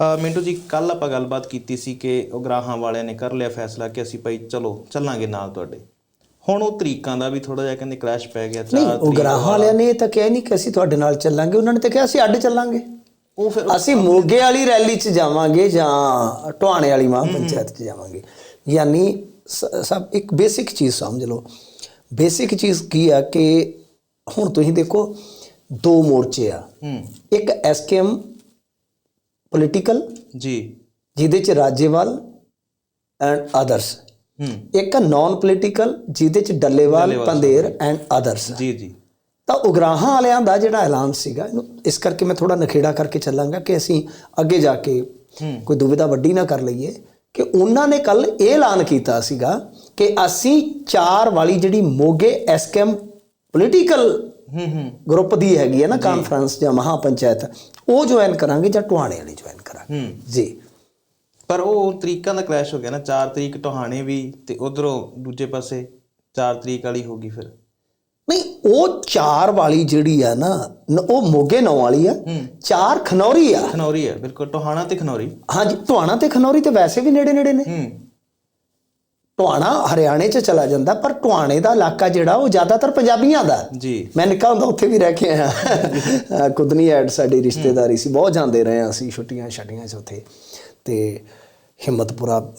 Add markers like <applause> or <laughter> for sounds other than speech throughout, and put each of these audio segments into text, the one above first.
ਮਿੰਟੂ ਜੀ ਕੱਲ ਆਪਾਂ ਗੱਲਬਾਤ ਕੀਤੀ ਸੀ ਕਿ ਉਗਰਾਹਾਂ ਵਾਲਿਆਂ ਨੇ ਕਰ ਲਿਆ ਫੈਸਲਾ ਕਿ ਅਸੀਂ ਭਾਈ ਚਲੋ ਚੱਲਾਂਗੇ ਨਾਲ ਤੁਹਾਡੇ। ਹੁਣ ਉਹ ਤਰੀਕਾਂ ਦਾ ਵੀ ਥੋੜਾ ਜਿਹਾ ਕਹਿੰਦੇ ਕ੍ਰੈਸ਼ ਪੈ ਗਿਆ ਚਾਰ ਉਹ ਗਰਾਹਾਂ ਵਾਲਿਆਂ ਨੇ ਇਹ ਤਾਂ ਕਿਹਾ ਨਹੀਂ ਕਿ ਅਸੀਂ ਤੁਹਾਡੇ ਨਾਲ ਚੱਲਾਂਗੇ ਉਹਨਾਂ ਨੇ ਤਾਂ ਕਿਹਾ ਅਸੀਂ ਅੱਡ ਚੱਲਾਂਗੇ। ਉਹ ਫਿਰ ਅਸੀਂ ਮੋਗੇ ਵਾਲੀ ਰੈਲੀ 'ਚ ਜਾਵਾਂਗੇ ਜਾਂ ਟੁਹਾਣੇ ਵਾਲੀ ਮਹਾਂ ਪੰਚਾਇਤ 'ਚ ਜਾਵਾਂਗੇ। ਯਾਨੀ ਸਭ ਇੱਕ ਬੇਸਿਕ ਚੀਜ਼ ਸਮਝ ਲਓ। ਬੇਸਿਕ ਚੀਜ਼ ਕੀ ਆ ਕਿ ਹੁਣ ਤੁਸੀਂ ਦੇਖੋ ਦੋ ਮੋਰਚੇ ਆ। ਇੱਕ ਐਸਕੇਐਮ ਪੋਲੀਟੀਕਲ ਜੀ। ਜਿਹਦੇ 'ਚ ਰਾਜੇਵਾਲ ਐਂਡ ਅਦਰਸ ਇੱਕ ਨਾਨ ਪੋਲੀਟੀਕਲ ਜਿਹਦੇ 'ਚ ਡੱਲੇਵਾਲ ਪੰਦੇਰ ਐਂਡ ਅਦਰਸ ਜੀ ਜੀ। ਤਾਂ ਉਗਰਾਹਾਂ ਵਾਲਿਆਂ ਦਾ ਜਿਹੜਾ ਐਲਾਨ ਸੀਗਾ ਇਹਨੂੰ ਇਸ ਕਰਕੇ ਮੈਂ ਥੋੜਾ ਨਖੇੜਾ ਕਰਕੇ ਚੱਲਾਂਗਾ ਕਿ ਅਸੀਂ ਅੱਗੇ ਜਾ ਕੇ ਕੋਈ ਦੁਵਿਧਾ ਵੱਡੀ ਨਾ ਕਰ ਲਈਏ ਕਿ ਉਹਨਾਂ ਨੇ ਕੱਲ ਇਹ ਐਲਾਨ ਕੀਤਾ ਸੀਗਾ ਕਿ ਅਸੀਂ ਚਾਰ ਵਾਲੀ ਜਿਹੜੀ ਮੋਗੇ ਐਸਕੇਐਮ ਪੋਲੀਟੀਕਲ ਹੂੰ ਹੂੰ। ਗਰੁੱਪ ਦੀ ਹੈਗੀ ਹੈ ਨਾ ਕਾਨਫਰੰਸ ਜਾਂ ਮਹਾ ਪੰਚਾਇਤ ਉਹ ਜੁਆਇਨ ਕਰਾਂਗੇ ਜਾਂ ਟੁਹਾਣੇ ਵਾਲੀ ਜੁਆਇਨ ਕਰਾਂਗੇ। ਜੀ। ਪਰ ਉਹ ਤਰੀਕਾਂ ਦਾ ਕ੍ਰੈਸ਼ ਹੋ ਗਿਆ ਨਾ 4 ਤਰੀਕ ਟੋਹਾਣੇ ਵੀ ਤੇ ਉਧਰੋਂ ਦੂਜੇ ਪਾਸੇ 4 ਤਰੀਕ ਵਾਲੀ ਹੋ ਗਈ ਫਿਰ। ਨਹੀਂ ਉਹ ਚਾਰ ਵਾਲੀ ਜਿਹੜੀ ਆ ਨਾ ਉਹ ਮੋਗੇ ਨੌ ਵਾਲੀ ਆ। ਚਾਰ ਖਨੌਰੀ ਆ। ਖਨੌਰੀ ਹੈ ਬਿਲਕੁਲ ਟੋਹਾਣਾ ਤੇ ਖਨੌਰੀ। ਹਾਂਜੀ ਟੁਹਾਣਾ ਤੇ ਖਨੌਰੀ ਤੇ ਵੈਸੇ ਵੀ ਨੇੜੇ ਨੇੜੇ ਨੇ। ਹੂੰ। ਟੁਹਾਣਾ ਹਰਿਆਣੇ 'ਚ ਚਲਾ ਜਾਂਦਾ ਪਰ ਟੁਹਾਣੇ ਦਾ ਇਲਾਕਾ ਜਿਹੜਾ ਉਹ ਜ਼ਿਆਦਾਤਰ ਪੰਜਾਬੀਆਂ ਦਾ। ਜੀ। ਮੈਂ ਨਿੱਕਾ ਹੁੰਦਾ ਉੱਥੇ ਵੀ ਰਹਿ ਕੇ ਆਇਆ। <laughs> ਕੁਦਨੀ ਐਡ ਸਾਡੀ ਰਿਸ਼ਤੇਦਾਰੀ ਸੀ ਬਹੁਤ ਜਾਂਦੇ ਰਹੇ ਹਾਂ ਅਸੀਂ ਛੁੱਟੀਆਂ ਛੱਡੀਆਂ 'ਚ ਉੱਥੇ। ਤੇ ਹਿੰਮਤਪੁਰਾ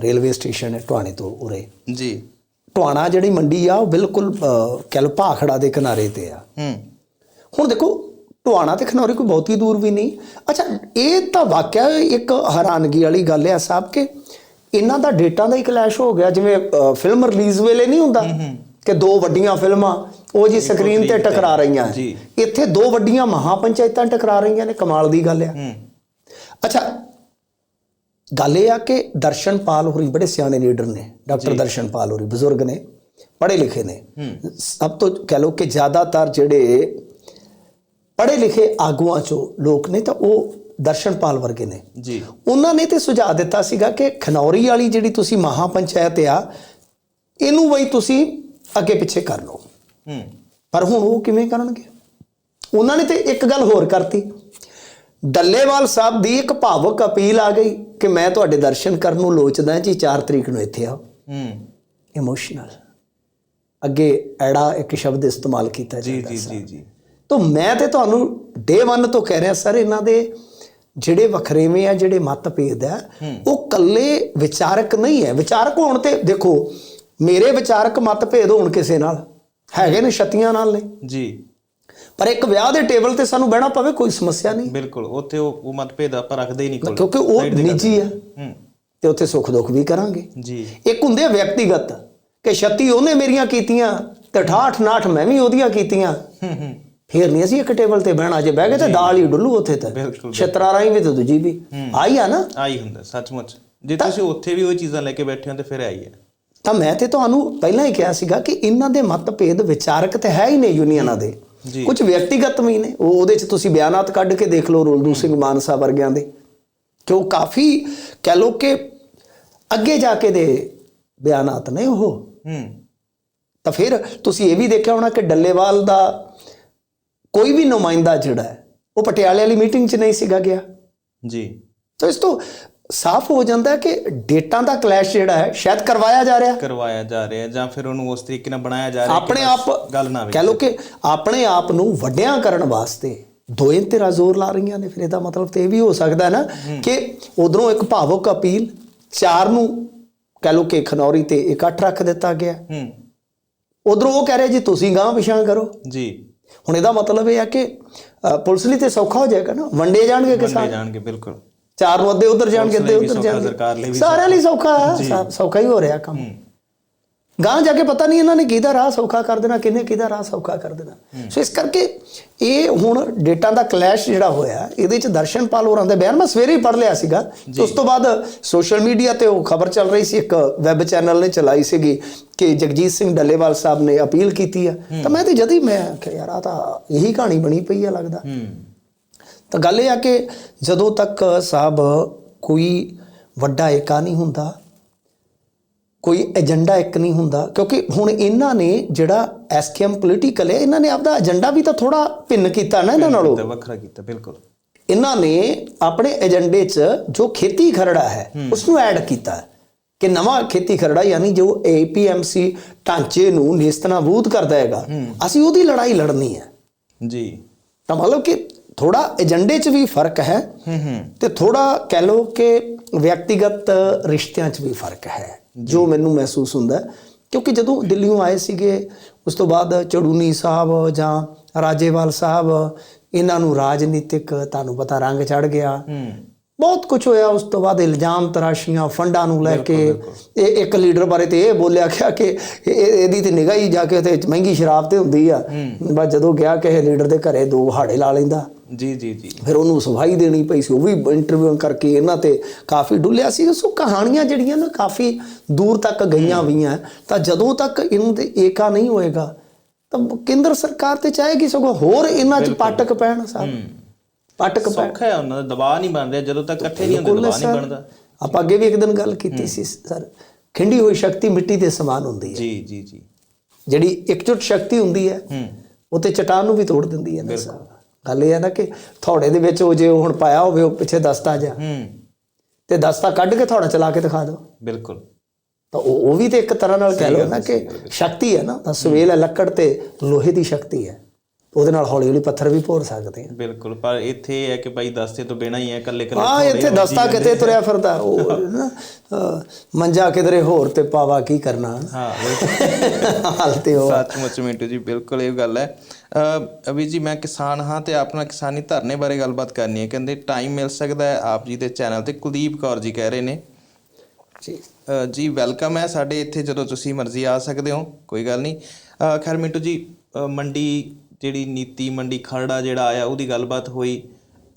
ਰੇਲਵੇ ਸਟੇਸ਼ਨ ਹੈ ਟੁਹਾਣੇ ਤੋਂ ਉਰੇ। ਜੀ। ਟੁਹਾਣਾ ਜਿਹੜੀ ਮੰਡੀ ਆ ਉਹ ਬਿਲਕੁਲ ਕਹਿ ਭਾਖੜਾ ਦੇ ਕਿਨਾਰੇ ਤੇ ਆ। ਹੂੰ। ਹੁਣ ਦੇਖੋ ਟੁਹਾਣਾ ਤੇ ਖਨੌਰੀ ਕੋਈ ਬਹੁਤੀ ਦੂਰ ਵੀ ਨਹੀਂ। ਅੱਛਾ ਇਹ ਤਾਂ ਵਾਕਿਆ ਇੱਕ ਹੈਰਾਨਗੀ ਵਾਲੀ ਗੱਲ ਹੈ ਸਾਹਿਬ ਕਿ ਇਹਨਾਂ ਦਾ ਡੇਟਾ ਦਾ ਹੀ ਕਲੈਸ਼ ਹੋ ਗਿਆ। ਜਿਵੇਂ ਫਿਲਮ ਰਿਲੀਜ਼ ਵੇਲੇ ਨਹੀਂ ਹੁੰਦਾ ਕਿ ਦੋ ਵੱਡੀਆਂ ਫਿਲਮਾਂ ਉਹ ਜੀ ਸਕਰੀਨ ਤੇ ਟਕਰਾ ਰਹੀਆਂ। ਇੱਥੇ ਦੋ ਵੱਡੀਆਂ ਮਹਾਪੰਚਾਇਤਾਂ ਟਕਰਾ ਰਹੀਆਂ ਨੇ ਕਮਾਲ ਦੀ ਗੱਲ ਆ। ਅੱਛਾ ਗੱਲ ਇਹ ਆ ਕਿ ਦਰਸ਼ਨਪਾਲ ਹੋਰੀ ਬੜੇ ਸਿਆਣੇ ਲੀਡਰ ਨੇ ਡਾਕਟਰ ਦਰਸ਼ਨਪਾਲ ਹੋਰੀ ਬਜ਼ੁਰਗ ਨੇ ਪੜ੍ਹੇ ਲਿਖੇ ਨੇ। ਸਭ ਤੋਂ ਕਹਿ ਲਓ ਕਿ ਜ਼ਿਆਦਾਤਰ ਜਿਹੜੇ ਪੜ੍ਹੇ ਲਿਖੇ ਆਗੂਆਂ ਚੋਂ ਲੋਕ ਨੇ ਤਾਂ ਉਹ ਦਰਸ਼ਨਪਾਲ ਵਰਗੇ ਨੇ। ਜੀ। ਉਹਨਾਂ ਨੇ ਤੇ ਸੁਝਾਅ ਦਿੱਤਾ ਸੀਗਾ ਕਿ ਖਨੌਰੀ ਵਾਲੀ ਜਿਹੜੀ ਤੁਸੀਂ ਮਹਾਪੰਚਾਇਤ ਆ ਇਹਨੂੰ ਬਈ ਤੁਸੀਂ ਅੱਗੇ ਪਿੱਛੇ ਕਰ ਲਓ। ਹੂੰ। ਪਰ ਹੁਣ ਉਹ ਕਿਵੇਂ ਕਰਨਗੇ? ਉਹਨਾਂ ਨੇ ਤੇ ਇੱਕ ਗੱਲ ਹੋਰ ਕਰਤੀ। ਡੱਲੇਵਾਲ ਸਾਹਿਬ ਦੀ ਇੱਕ ਭਾਵੁਕ ਅਪੀਲ ਆ ਗਈ ਕਿ ਮੈਂ ਤੁਹਾਡੇ ਦਰਸ਼ਨ ਕਰਨ ਨੂੰ ਲੋਚਦਾ ਜੀ 4 ਤਰੀਕ ਨੂੰ ਇੱਥੇ ਆਓ। ਹੂੰ। ਇਮੋਸ਼ਨਲ ਅੱਗੇ ਐੜਾ ਇੱਕ ਸ਼ਬਦ ਇਸਤੇਮਾਲ ਕੀਤਾ ਜੀ ਜਾਂਦਾ ਜੀ ਸੀ ਜੀ ਜੀ। ਤਾਂ ਮੈਂ ਤੇ ਤੁਹਾਨੂੰ ਡੇ 1 ਤੋਂ ਕਹਿ ਰਿਹਾ ਸਰ ਇਹਨਾਂ ਦੇ ਜਿਹੜੇ ਵਖਰੇਵੇਂ ਆ ਜਿਹੜੇ ਮਤਭੇਦ ਆ ਉਹ ਕੱਲੇ ਵਿਚਾਰਕ ਨਹੀਂ ਹੈ। ਵਿਚਾਰਕ ਹੋਣ ਤੇ ਦੇਖੋ ਮੇਰੇ ਵਿਚਾਰਕ ਮਤਭੇਦ ਹੋਣ ਕਿਸੇ ਨਾਲ ਹੈਗੇ ਨੇ ਛਤੀਆਂ ਨਾਲ ਨੇ। ਜੀ। ਪਰ ਇੱਕ ਵਿਆਹ ਦੇ ਟੇਬਲ ਤੇ ਸਾਨੂੰ ਬਹਿਣਾ ਪਵੇ ਕੋਈ ਸਮੱਸਿਆ ਨਹੀਂ। ਬਿਲਕੁਲ ਉੱਥੇ ਉਹ ਉਹ ਮਤਭੇਦ ਆਪਾਂ ਰੱਖਦੇ ਹੀ ਨਹੀਂ ਕੋਲ। ਕਿਉਂਕਿ ਉਹ ਨਿੱਜੀ ਆ। ਹੂੰ। ਤੇ ਉੱਥੇ ਸੁੱਖ ਦੁੱਖ ਵੀ ਕਰਾਂਗੇ। ਜੀ। ਇੱਕ ਹੁੰਦੇ ਆ ਵਿਅਕਤੀਗਤ ਕਿ ਛੱਤੀ ਉਹਨੇ ਮੇਰੀਆਂ ਕੀਤੀਆਂ ਤੇ 68 ਨਾਠ ਮੈਂ ਵੀ ਉਹਦੀਆਂ ਕੀਤੀਆਂ। ਹੂੰ ਹੂੰ। ਫੇਰ ਨਹੀਂ ਅਸੀਂ ਇੱਕ ਟੇਬਲ ਤੇ ਬਹਿਣਾ ਜੇ ਬਹਿ ਗਏ ਤੇ ਦਾਲ ਹੀ ਡੁੱਲੂ ਉੱਥੇ ਤੇ। ਬਿਲਕੁਲ, ਛਤਰਾ ਰਾਈ ਵੀ ਤੇ ਦੂਜੀ ਵੀ। ਆਈ ਆ ਨਾ? ਆਈ ਹੁੰਦਾ ਸੱਚਮੁੱਚ। ਜੇ ਤੁਸੀਂ ਉੱਥੇ ਵੀ ਉਹ ਚੀਜ਼ਾਂ ਲੈ ਕੇ ਬੈਠੇ ਹੋ ਤੇ ਫਿਰ ਆਈ ਹੈ। ਤਾਂ ਮੈਂ ਤੇ ਤੁਹਾਨੂੰ ਪਹਿਲਾਂ ਹੀ ਕਿਹਾ ਸੀਗਾ ਕਿ ਇਹਨਾਂ ਦੇ ਮਤਭੇਦ ਵਿਚਾਰਕ ਤੇ ਹੈ ਹੀ ਨੇ ਯੂਨੀਅਨਾਂ ਦੇ। ਕੁਝ ਵਿਅਕਤੀਗਤ ਵੀ ਨੇ। ਉਹ ਉਹਦੇ ਚ ਤੁਸੀਂ ਬਿਆਨਾਤ ਕੱਢ ਕੇ ਦੇਖ ਲਓ ਰੁਲਦੂ ਸਿੰਘ ਮਾਨਸਾ ਵਰਗਿਆਂ ਦੇ। ਕਿ ਉਹ ਕਾਫੀ ਕਹਿ ਲਓ ਕਿ ਅੱਗੇ ਜਾ ਕੇ ਦੇ ਬਿਆਨਾਤ ਨੇ ਉਹ। ਹੂੰ। ਤਾਂ ਫਿਰ ਤੁਸੀਂ ਇਹ ਵੀ ਦੇਖਿਆ ਹੋਣਾ ਕਿ ਡੱਲੇਵਾਲ ਦਾ ਕੋਈ ਵੀ ਨੁਮਾਇੰਦਾ ਜਿਹੜਾ ਹੈ ਉਹ ਪਟਿਆਲੇ ਵਾਲੀ ਮੀਟਿੰਗ 'ਚ ਨਹੀਂ ਸੀਗਾ ਗਿਆ। ਜੀ। ਤਾਂ ਇਸ ਤੋਂ ਸਾਫ਼ ਹੋ ਜਾਂਦਾ ਹੈ ਕਿ ਡੇਟਾਂ ਦਾ ਕਲੈਸ਼ ਜਿਹੜਾ ਹੈ ਸ਼ਾਇਦ ਕਰਵਾਇਆ ਜਾ ਰਿਹਾ। ਕਰਵਾਇਆ ਜਾ ਰਿਹਾ ਜਾਂ ਫਿਰ ਉਹਨੂੰ ਉਸ ਤਰੀਕੇ ਨਾਲ ਬਣਾਇਆ ਜਾ ਰਿਹਾ ਆਪਣੇ ਆਪ ਗੱਲ ਨਾ ਕਹਿ ਲਓ ਕਿ ਆਪਣੇ ਆਪ ਨੂੰ ਵੱਡਿਆਂ ਕਰਨ ਵਾਸਤੇ ਦੋਏ ਤੇਰਾ ਜ਼ੋਰ ਲਾ ਰਹੀਆਂ ਨੇ। ਫਿਰ ਇਹਦਾ ਮਤਲਬ ਤੇ ਇਹ ਵੀ ਹੋ ਸਕਦਾ ਨਾ ਕਿ ਉਧਰੋਂ ਇੱਕ ਭਾਵੁਕ ਅਪੀਲ ਚਾਰ ਨੂੰ ਕਹਿ ਲਓ ਕਿ ਖਨੌਰੀ ਤੇ ਇਕੱਠ ਰੱਖ ਦਿੱਤਾ ਗਿਆ। ਹੂੰ। ਉਧਰੋਂ ਉਹ ਕਹਿ ਰਿਹਾ ਜੀ ਤੁਸੀਂ ਗਾਂ ਪਿਛਾਂ ਕਰੋ। ਜੀ। ਹੁਣ ਇਹਦਾ ਮਤਲਬ ਇਹ ਹੈ ਕਿ ਪੁਲਿਸ ਲਈ ਤੇ ਸੌਖਾ ਹੋ ਜਾਏਗਾ ਨਾ। ਵੰਡੇ ਜਾਣਗੇ ਬੰਦੇ ਕਿਸਾਨ ਜਾਣਗੇ ਬਿਲਕੁਲ। ਚਾਰ ਅੱਧੇ ਉਧਰ ਜਾਣਗੇ ਵੀ ਉਧਰ ਜਾਣਗੇ। ਸਰਕਾਰ ਲਈ ਵੀ ਸਾਰਿਆਂ ਲਈ ਸੌਖਾ। ਸੌਖਾ ਹੀ ਹੋ ਰਿਹਾ ਕੰਮ। ਗਾਂ ਜਾ ਕੇ ਪਤਾ ਨਹੀਂ ਇਹਨਾਂ ਨੇ ਕਿਹਦਾ ਰਾਹ ਸੌਖਾ ਕਰ ਦੇਣਾ ਕਿਹਨੇ ਕਿਹਦਾ ਰਾਹ ਸੌਖਾ ਕਰ ਦੇਣਾ। ਸੋ ਇਸ ਕਰਕੇ ਇਹ ਹੁਣ ਡੇਟਾ ਦਾ ਕਲੈਸ਼ ਜਿਹੜਾ ਹੋਇਆ ਇਹਦੇ ਚ ਦਰਸ਼ਨਪਾਲ ਹੋਰਾਂ ਦੇ ਬਿਆਨ ਮੈਂ ਸਵੇਰੇ ਹੀ ਪੜ੍ਹ ਲਿਆ ਸੀਗਾ। ਤੇ ਉਸ ਤੋਂ ਬਾਅਦ ਸੋਸ਼ਲ ਮੀਡੀਆ ਤੇ ਉਹ ਖਬਰ ਚੱਲ ਰਹੀ ਸੀ ਇੱਕ ਵੈਬ ਚੈਨਲ ਨੇ ਚਲਾਈ ਸੀਗੀ। ਕਿ ਜਗਜੀਤ ਸਿੰਘ ਡੱਲੇਵਾਲ ਸਾਹਿਬ ਨੇ ਅਪੀਲ ਕੀਤੀ ਆ ਤਾਂ ਮੈਂ ਤੇ ਜਦ ਮੈਂ ਕਿ ਯਾਰ ਆ ਤਾਂ ਇਹੀ ਕਹਾਣੀ ਬਣੀ ਪਈ ਆ ਲੱਗਦਾ। ਤਾਂ ਗੱਲ ਇਹ ਆ ਕਿ ਜਦੋਂ ਤੱਕ ਸਾਹਿਬ ਕੋਈ ਵੱਡਾ ਏਕਾ ਨਹੀਂ ਹੁੰਦਾ ਕੋਈ ਏਜੰਡਾ ਇੱਕ ਨਹੀਂ ਹੁੰਦਾ ਕਿਉਂਕਿ ਹੁਣ ਇਹਨਾਂ ਨੇ ਜਿਹੜਾ ਐਸਕੇਐਮ ਪੋਲੀਟੀਕਲ ਹੈ ਇਹਨਾਂ ਨੇ ਆਪਦਾ ਏਜੰਡਾ ਵੀ ਤਾਂ ਥੋੜਾ ਭਿੰਨ ਕੀਤਾ ਨਾ ਇਹਨਾਂ ਨਾਲੋਂ। ਵੱਖਰਾ ਕੀਤਾ ਬਿਲਕੁਲ। ਇਹਨਾਂ ਨੇ ਆਪਣੇ ਏਜੰਡੇ 'ਚ ਜੋ ਖੇਤੀ ਖਰੜਾ ਹੈ ਉਸ ਨੂੰ ਐਡ ਕੀਤਾ। ਹੈ ਕਿ ਨਵਾਂ ਖੇਤੀ ਖਰੜਾ ਯਾਨੀ ਜੋ ਏਪੀਐਮਸੀ ਢਾਂਚੇ ਨੂੰ ਨੇਸਤਨਾਬੂਦ ਕਰਦਾ ਹੈਗਾ ਅਸੀਂ ਉਹਦੀ ਲੜਾਈ ਲੜਨੀ ਹੈ। ਜੀ। ਤਾਂ ਮਤਲਬ ਕਿ ਥੋੜਾ ਏਜੰਡੇ 'ਚ ਵੀ ਫ਼ਰਕ ਹੈ ਹੂੰ ਹੂੰ। ਤੇ ਥੋੜਾ ਕਹਿ ਲਓ ਕਿ ਵਿਅਕਤੀਗਤ ਰਿਸ਼ਤਿਆਂ 'ਚ ਵੀ ਫ਼ਰਕ ਹੈ ਜੋ। ਮੈਨੂੰ ਮਹਿਸੂਸ ਹੁੰਦਾ। ਕਿਉਂਕਿ ਜਦੋਂ ਦਿੱਲੀੋਂ ਆਏ ਸੀਗੇ ਉਸ ਤੋਂ ਬਾਅਦ ਚੜੂਨੀ ਸਾਹਿਬ ਜਾਂ ਰਾਜੇਵਾਲ ਸਾਹਿਬ ਇਹਨਾਂ ਨੂੰ ਰਾਜਨੀਤਿਕ ਤੁਹਾਨੂੰ ਪਤਾ ਰੰਗ ਚੜ ਗਿਆ। ਬਹੁਤ ਕੁਝ ਹੋਇਆ ਉਸ ਤੋਂ ਬਾਅਦ ਇਲਜ਼ਾਮ ਤਰਾਸ਼ੀਆਂ ਫੰਡਾਂ ਨੂੰ ਲੈ ਕੇ ਇਹ ਇੱਕ ਲੀਡਰ ਬਾਰੇ ਤੇ ਇਹ ਬੋਲਿਆ ਗਿਆ ਕਿ ਇਹ- ਇਹ- ਇਹਦੀ ਤੇ ਨਿਗਾਹ ਹੀ ਜਾ ਕੇ ਤੇ ਮਹਿੰਗੀ ਸ਼ਰਾਬ ਤੇ ਹੁੰਦੀ ਆ। ਬਸ ਜਦੋਂ ਗਿਆ ਕਿਸੇ ਲੀਡਰ ਦੇ ਘਰੇ ਦੋ ਹਾੜੇ ਲਾ ਲੈਂਦਾ। ਜੀ ਜੀ ਜੀ। ਫਿਰ ਉਹਨੂੰ ਸਫ਼ਾਈ ਦੇਣੀ ਪਈ ਸੀ ਉਹ ਵੀ ਇੰਟਰਵਿਊ ਕਰਕੇ ਇਹਨਾਂ ਤੇ ਕਾਫੀ ਡੁੱਲਿਆ ਸੀ। ਸੋ ਕਹਾਣੀਆਂ ਜਿਹੜੀਆਂ ਨਾ ਕਾਫੀ ਦੂਰ ਤੱਕ ਗਈਆਂ ਵੀਆਂ। ਤਾਂ ਜਦੋਂ ਤੱਕ ਇਹਨਾਂ ਦੇ ਏਕਾ ਨਹੀਂ ਹੋਏਗਾ ਤਾਂ ਕੇਂਦਰ ਸਰਕਾਰ ਤੇ ਚਾਹੇਗੀ ਸਗੋਂ ਹੋਰ ਇਹਨਾਂ 'ਚ ਪਾਟਕ ਪੈਣ ਸਾਹਿਬ ਪਾਟਕ ਸੌਖਾ ਹੈ ਉਹਨਾਂ ਦਾ ਦਬਾਅ ਨਹੀਂ ਬਣ ਰਿਹਾ ਜਦੋਂ ਤੱਕ ਇਕੱਠੇ ਨਹੀਂ ਹੁੰਦੇ ਦਬਾਅ ਨਹੀਂ। ਬਣਦਾ। ਆਪਾਂ ਅੱਗੇ ਵੀ ਇੱਕ ਦਿਨ ਗੱਲ ਕੀਤੀ ਸੀ ਸਰ। ਖਿੰਡੀ ਹੋਈ ਸ਼ਕਤੀ ਮਿੱਟੀ ਦੇ ਸਮਾਨ ਹੁੰਦੀ ਹੈ। ਜੀ ਜੀ ਜੀ। ਜਿਹੜੀ ਇਕਜੁੱਟ ਸ਼ਕਤੀ ਹੁੰਦੀ ਹੈ ਹੂੰ। ਉਹ ਤੇ ਚਟਾਨ ਨੂੰ ਵੀ ਤੋੜ ਦਿੰਦੀ ਹੈ ਨਾ ਸਰ। ਗੱਲ ਇਹ ਹੈ ਨਾ ਕਿ ਥੋੜੇ ਦੇ ਵਿੱਚ ਉਹ ਜੇ ਹੁਣ ਪਾਇਆ ਹੋਵੇ ਉਹ ਪਿੱਛੇ ਦਸਤਾ ਜਾ ਹੂੰ। ਤੇ ਦਸਤਾ ਕੱਢ ਕੇ ਥੋੜਾ ਚਲਾ ਕੇ ਦਿਖਾ ਦਿਓ। ਬਿਲਕੁਲ। ਤਾਂ ਉਹ ਉਹ ਵੀ ਤੇ ਇੱਕ ਤਰ੍ਹਾਂ ਨਾਲ ਕਹਿ ਲਓ ਨਾ ਕਿ ਸ਼ਕਤੀ ਹੈ ਨਾ ਤਾਂ ਸਵੇਲ ਹੈ ਲੱਕੜ ਤੇ ਲੋਹੇ ਦੀ ਸ਼ਕਤੀ ਹੈ। ਉਹਦੇ ਨਾਲ ਹੌਲੀ ਹੌਲੀ ਪੱਥਰ ਵੀ ਭੋਰ ਸਕਦੇ ਆ। ਬਿਲਕੁਲ ਪਰ ਇੱਥੇ ਇਹ ਹੈ ਕਿ ਭਾਈ ਦਸਤੇ ਤੋਂ ਬਿਨਾ ਹੀ ਹੈ ਇਕੱਲੇ ਇਕੱਲੇ ਹਾਂ ਇੱਥੇ ਦਸਤਾ ਕਿਤੇ ਤੁਰਿਆ ਫਿਰਦਾ। ਉਹ ਨਾ, ਮੰਜਾ ਕਿਧਰੇ ਹੋਰ ਤੇ ਪਾਵਾ ਕੀ ਕਰਨਾ? ਹਾਂ ਬਿਲਕੁਲ ਹਾਲ ਤੇ ਉਹ। ਸੱਚਮੁੱਚ ਮਿੰਟੂ ਜੀ ਬਿਲਕੁਲ ਇਹ ਗੱਲ ਹੈ। ਅ, ਅਭੀ ਜੀ ਮੈਂ ਕਿਸਾਨ ਹਾਂ ਤੇ ਆਪਣਾ ਕਿਸਾਨੀ ਧਰਨੇ ਬਾਰੇ ਗੱਲਬਾਤ ਕਰਨੀ ਹੈ। ਕਹਿੰਦੇ ਟਾਈਮ ਮਿਲ ਸਕਦਾ ਹੈ ਆਪ ਜੀ ਦੇ ਚੈਨਲ ਤੇ ਕੁਲਦੀਪ ਕੌਰ ਜੀ ਕਹਿ ਰਹੇ ਨੇ। ਜੀ। ਜੀ ਵੈਲਕਮ ਹੈ ਸਾਡੇ ਇੱਥੇ ਜਦੋਂ ਤੁਸੀਂ ਮਰਜ਼ੀ ਆ ਸਕਦੇ ਹੋ ਕੋਈ ਗੱਲ ਨਹੀਂ। ਖੈਰ ਮਿੰਟੂ ਜੀ ਮੰਡੀ ਜਿਹੜੀ ਨੀਤੀ ਮੰਡੀ ਖਰੜਾ ਜਿਹੜਾ ਆਇਆ ਉਹਦੀ ਗੱਲਬਾਤ ਹੋਈ।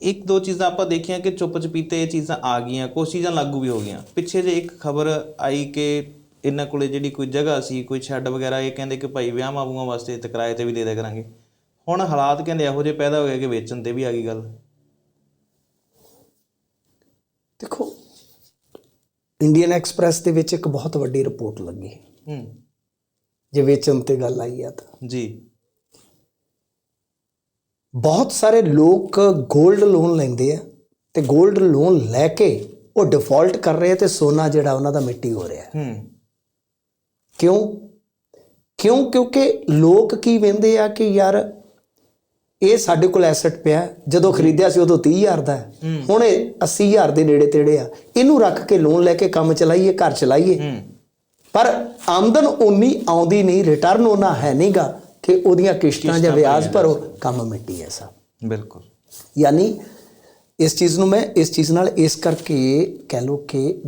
ਇੱਕ ਦੋ ਚੀਜ਼ਾਂ ਆਪਾਂ ਦੇਖੀਆਂ ਕਿ ਚੁੱਪ ਚਪੀਤੇ ਇਹ ਚੀਜ਼ਾਂ ਆ ਗਈਆਂ ਕੁਛ ਚੀਜ਼ਾਂ ਲਾਗੂ ਵੀ ਹੋ ਗਈਆਂ। ਪਿੱਛੇ ਜੇ ਇੱਕ ਖਬਰ ਆਈ ਕਿ ਇਹਨਾਂ ਕੋਲੇ ਜਿਹੜੀ ਕੋਈ ਜਗ੍ਹਾ ਸੀ ਕੋਈ ਸ਼ੈੱਡ ਵਗੈਰਾ ਇਹ ਕਹਿੰਦੇ ਕਿ ਭਾਈ ਵਿਆਹਾਂ ਵੂਹਾਂ ਵਾਸਤੇ ਕਿਰਾਏ ਤੇ ਵੀ ਦੇ ਦਿਆ ਕਰਾਂਗੇ। ਹੁਣ ਹਾਲਾਤ ਕਹਿੰਦੇ ਇਹੋ ਜਿਹੇ ਪੈਦਾ ਹੋ ਗਏ ਕਿ ਵੇਚਣ ਤੇ ਵੀ ਆ ਗਈ ਗੱਲ। ਦੇਖੋ ਇੰਡੀਅਨ ਐਕਸਪ੍ਰੈਸ ਦੇ ਵਿੱਚ ਇੱਕ ਬਹੁਤ ਵੱਡੀ ਰਿਪੋਰਟ ਲੱਗੀ। ਹੂੰ। ਜੇ ਵੇਚਣ ਤੇ ਗੱਲ ਆਈ ਆ ਤਾਂ। ਜੀ। ਬਹੁਤ ਸਾਰੇ ਲੋਕ 골ਡ ਲੋਨ ਲੈਂਦੇ ਆ ਤੇ 골ਡ ਲੋਨ ਲੈ ਕੇ ਉਹ ਡਿਫਾਲਟ ਕਰ ਰਹੇ ਆ ਤੇ ਸੋਨਾ ਜਿਹੜਾ ਉਹਨਾਂ ਦਾ ਮਿੱਟੀ ਹੋ ਰਿਹਾ ਹੂੰ। ਕਿਉਂ? ਕਿਉਂ? ਕਿਉਂਕਿ ਲੋਕ ਕੀ ਵੰਦੇ ਆ ਕਿ ਯਾਰ ਇਹ ਸਾਡੇ ਕੋਲ ਐਸੈਟ ਪਿਆ ਜਦੋਂ ਖਰੀਦਿਆ ਸੀ ਉਦੋਂ 30000 ਦਾ। ਹੁਣ ਇਹ 80000 ਦੇ ਨੇੜੇ ਤੇੜੇ ਆ। ਇਹਨੂੰ ਰੱਖ ਕੇ ਲੋਨ ਲੈ ਕੇ ਕੰਮ ਚਲਾਈਏ ਘਰ ਚਲਾਈਏ। ਪਰ ਆਮਦਨ ਉਨੀ ਆਉਂਦੀ ਨਹੀਂ ਰਿਟਰਨ ਉਹਨਾਂ ਹੈ ਨਹੀਂਗਾ ਕਿ ਉਹਦੀਆਂ ਕਿਸ਼ਤਾਂ ਜਾਂ ਵਿਆਜ ਭਰੋ। ਕੰਮ ਮਿੱਟੀ ਐ ਸਭ। ਬਿਲਕੁਲ। ਯਾਨੀ ਇਸ ਚੀਜ਼ ਨੂੰ ਮੈਂ ਇਸ ਚੀਜ਼ ਨਾਲ ਇਸ ਕਰਕੇ ਕਹਿ ਲੋ ਕਿ